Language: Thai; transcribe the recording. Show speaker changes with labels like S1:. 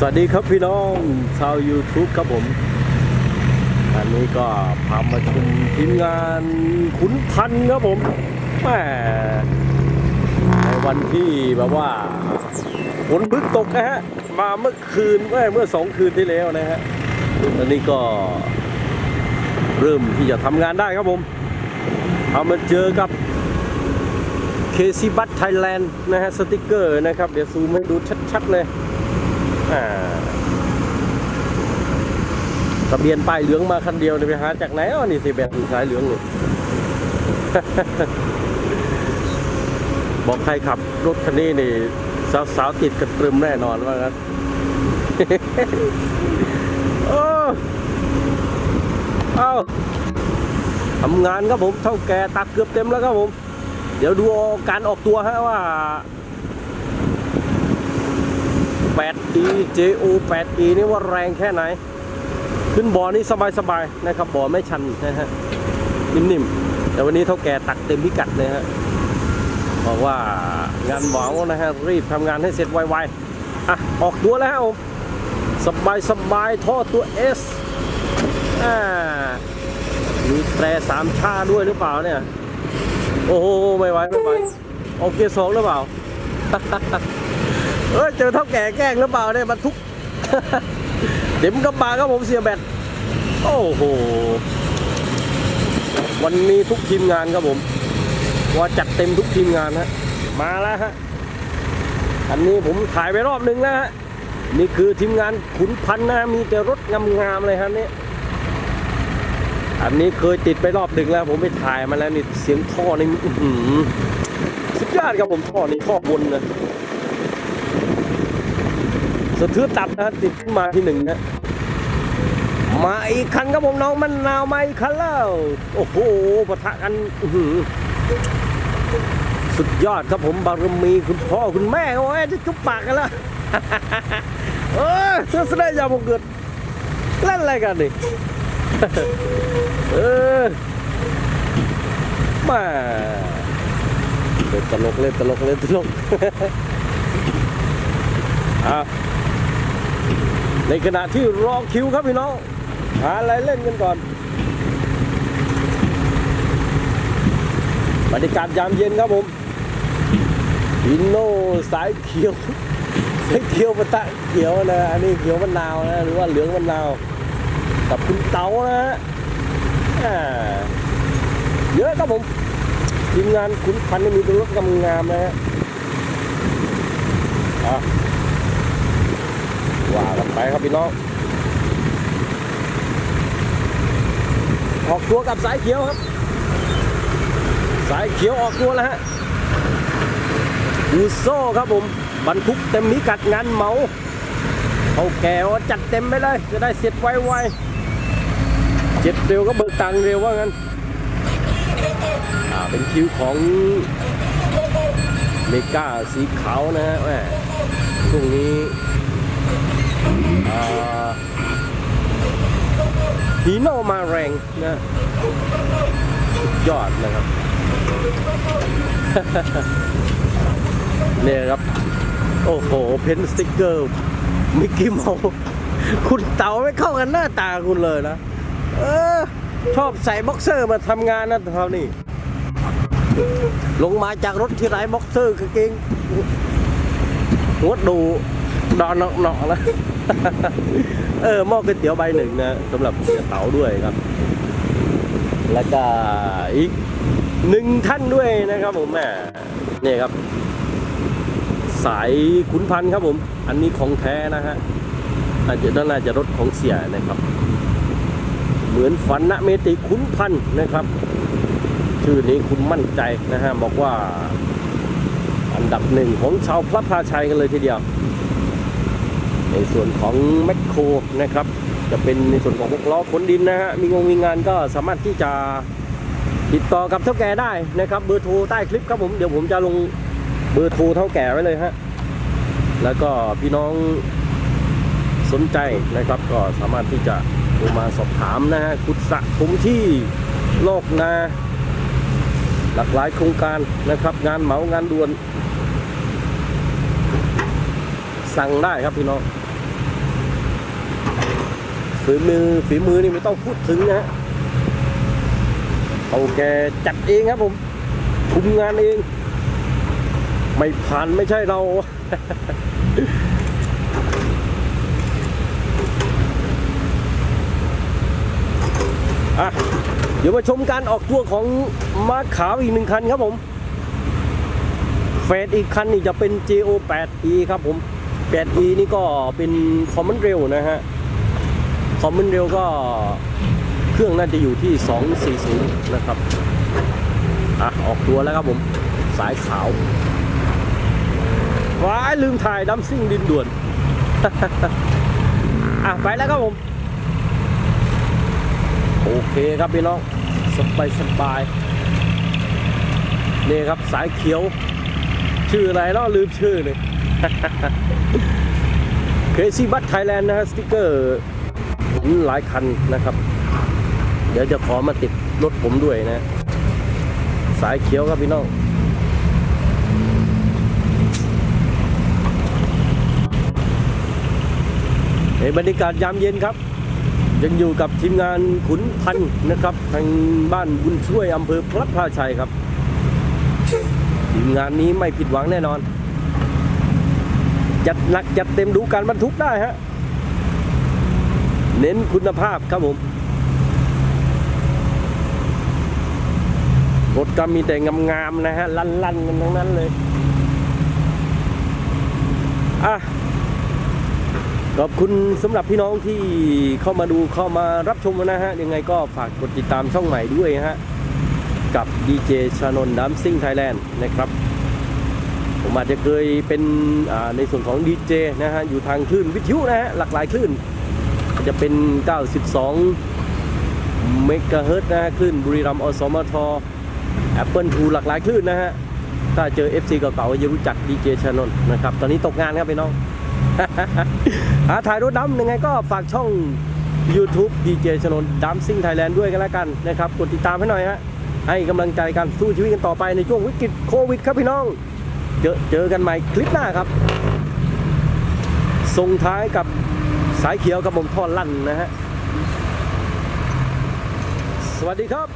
S1: สวัสดีครับพี่น้องชาว YouTube ครับผมอันนี้ก็พามาชมทีมงานขุนพันครับผมแหมในวันที่แบบว่าฝนพึ่งตกนะฮะ มาเมื่อคืนเมื่อเมื่อสองคืนที่แล้วนะฮะอันนี้ก็เริ่มที่จะทำงานได้ครับผมเอามาเจอกับเคซีบัตไทยแลนด์นะฮะสติกเกอร์นะครับ เดี๋ยวซูมให้ดูชัดๆเลย ทะเบียนป้ายเหลืองมาคันเดียวเนี่ยไปหาจากไหนอ๋อนี่สิแบบสายเหลืองนี่บอกใครขับรถคันนี้นี่ สาวๆติดกันตรึมแน่นอนว่างั้นโอ้เอาทำงานครับผมเท่าแก่ตักเกือบเต็มแล้วครับผม เดี๋ยวดูการออกตัวฮะว่า 8E JO 8E นี่ว่าแรงแค่ไหน ขึ้นบ่อนี่สบายๆนะครับบ่อไม่ชันนะฮะนิ่มๆ แต่วันนี้เท่าแก่ตักเต็มพิกัดเลยฮะบอกว่างานเหมานะฮะรีบทำงานให้เสร็จไวๆอะออกตัวแล้วสบายสบายๆท่อตัว S อ่ามีแตรสามชาด้วยหรือเปล่าเนี่ย โอ้โหไม่ไหวไม่ไหวออกเกียร์สองหรือเปล่า เออเจอเท่าแก่แกล้งหรือเปล่าเนี่ยบรรทุกเดี๋ยวมันก็มาครับผมเสียแบตโอ้โหวันนี้ทุกทีมงานครับผมว่าจัดเต็มทุกทีมงานฮะมาแล้วฮะอันนี้ผมถ่ายไปรอบหนึ่งแล้วฮะนี่คือทีมงานขุนพันนะมีแต่รถงามๆเลยฮะนี่อันนี้เคยติดไปรอบหนึ่งแล้ว ผมไปถ่ายมาแล้วนี่เสียงท่อนี่อื้อหือสุดยอดครับผมท่อนี่ท่อบนนะ สะเทือตับนะติดขึ้นมาที่หนึ่งนะมาอีกคันครับผมน้องมันนาวมาอีกคันแล้ว โอ้โหปะทะกันสุดยอดครับผมบารมีคุณพ่อคุณแม่โอ้ยจะจุ๊บปากกันแล้วเออเสื้อแสดงยาวผมเกิดเล่นอะไรกันนี่เออมาเล่นตลกเล่นตลกเล่นตลกอะ ในขณะที่รอคิวครับพี่น้อง หาอะไรเล่นกันก่อนบรรยากาศยามเย็นครับผมอินโนสายเขียวสายเขียวปะตะเขียวนะอันนี้เขียวมะนาวนะหรือว่าเหลืองมะนาวกับคุณเต๋านะฮะเยอะครับผมทีมงานขุนพันธ์นี่มีตัวรถงามๆนะฮะอะ ว่ากันไปครับพี่น้องออกตัวกับสายเขียวครับ สายเขียวออกตัวแล้วฮะอูโซ่ครับผมบรรทุกเต็มพิกัดงานเมาเขาแก่ว่าจัดเต็มไปเลย จะได้เสร็จไวๆเจ็ดเร็วก็เบิกตังเร็วว่างั้นอ่าเป็นคิวของเมกาสีขาวนะฮะแหมช่วงนี้ ฮีโนมาแรงนะสุดยอดนะครับเนี่ยครับ โอ้โห เพนสติกเกอร์มิกกี้เมาคุณเต๋าไม่เข้ากันหน้าตาคุณเลยนะ เออ ชอบใส่บ็อกเซอร์มาทำงานนะเท่านี้ ลงมาจากรถที่ไรบ็อกเซอร์กางเกงหัวดูดอนเนาะๆนะ เออหม้อก๋วยเตี๋ยวใบหนึ่งนะสำหรับเสียเต๋าด้วยครับ แล้วก็อีกหนึ่งท่านด้วยนะครับผมแม่นี่ครับ สายขุนพันธ์ครับผม อันนี้ของแท้นะฮะอาจจะน่าจะรถของเสียนะครับ เหมือนฝันนะเมติขุนพันธ์นะครับ ชื่อนี้คุณมั่นใจนะฮะบอกว่าอันดับหนึ่งของชาวพระพาชัยกันเลยทีเดียว ในส่วนของแมคโครนะครับ จะเป็นในส่วนของพวกล้อขนดินนะฮะมีงงมีงานก็สามารถที่จะติดต่อกับเท่าแก่ได้นะครับ เบอร์โทรใต้คลิปครับผมเดี๋ยวผมจะลงเบอร์โทรเท่าแก่ไว้เลยฮะแล้วก็พี่น้องสนใจนะครับก็สามารถที่จะโทรมาสอบถามนะฮะขุดสระผมที่โลกนา หลากหลายโครงการนะครับ งานเหมางานด่วน สั่งได้ครับพี่น้อง ฝีมือฝีมือนี่ไม่ต้องพูดถึงนะฮะเอาแกจัดเองครับผมคุมงานเอง ไม่ผ่านไม่ใช่เราอะเดี๋ยวมาชมการออกตัวของมาขาวอีกหนึ่งคันครับผมเฟสอีกคันนี่จะเป็น JO 8E ครับผม 8E นี่ก็เป็นคอมมอนเร็วนะฮะ คอมมอนเร็วก็เครื่องน่าจะอยู่ที่ 240 นะครับ อะ ออกตัวแล้วครับผม สายขาวว้ายลืมถ่ายดัมซิ่งดินด่วน อะ ไปแล้วครับผม โอเคครับพี่น้องสบายสบายนี่ครับสายเขียว ชื่ออะไรเนาะลืมชื่อเลยเคซีบัตไทยแลนด์นะฮะสติกเกอร์ หลายคันนะครับ เดี๋ยวจะขอมาติดรถผมด้วยนะ สายเขียวครับพี่น้องในบรรยากาศยามเย็นครับ ยังอยู่กับทีมงานขุนพันธ์นะครับ ทางบ้านบุญช่วยอำเภอพระพาชัยครับทีมงานนี้ไม่ผิดหวังแน่นอน จัดหนักจัดเต็มดูการบรรทุกได้ฮะ เน้นคุณภาพครับผมรถก็มีแต่งามๆนะฮะ ลั่นๆกันทั้งนั้นเลย อะ ขอบคุณสำหรับพี่น้องที่เข้ามาดูเข้ามารับชมนะฮะ ยังไงก็ฝากกดติดตามช่องใหม่ด้วยฮะ กับดีเจชานนท์ดัมซิ่งไทยแลนด์นะครับผมอาจจะเคยเป็นในส่วนของดีเจนะฮะ อยู่ทางคลื่นวิทยุนะฮะ หลากหลายคลื่น จะเป็น 92 เมกะเฮิรต์นะฮะคลื่นบุรีรัมย์อสมท Apple 2 หลากหลายคลื่นนะฮะ ถ้าเจอ FC เก่าๆจะรู้จักดีเจชานนนะครับ ตอนนี้ตกงานครับพี่น้อง หาถ่ายรถดำยังไงก็ฝากช่อง YouTube ดีเจชนนดัมซิ่งไทยแลนด์ด้วยกันแล้วกันนะครับ กดติดตามให้หน่อยฮะ ให้กำลังใจกันสู้ชีวิตกันต่อไปในช่วงวิกฤตโควิดครับพี่น้อง เจอเจอกันใหม่คลิปหน้าครับ ส่งท้ายกับ สายเขียวกับผมท่อลั่นนะฮะ สวัสดีครับ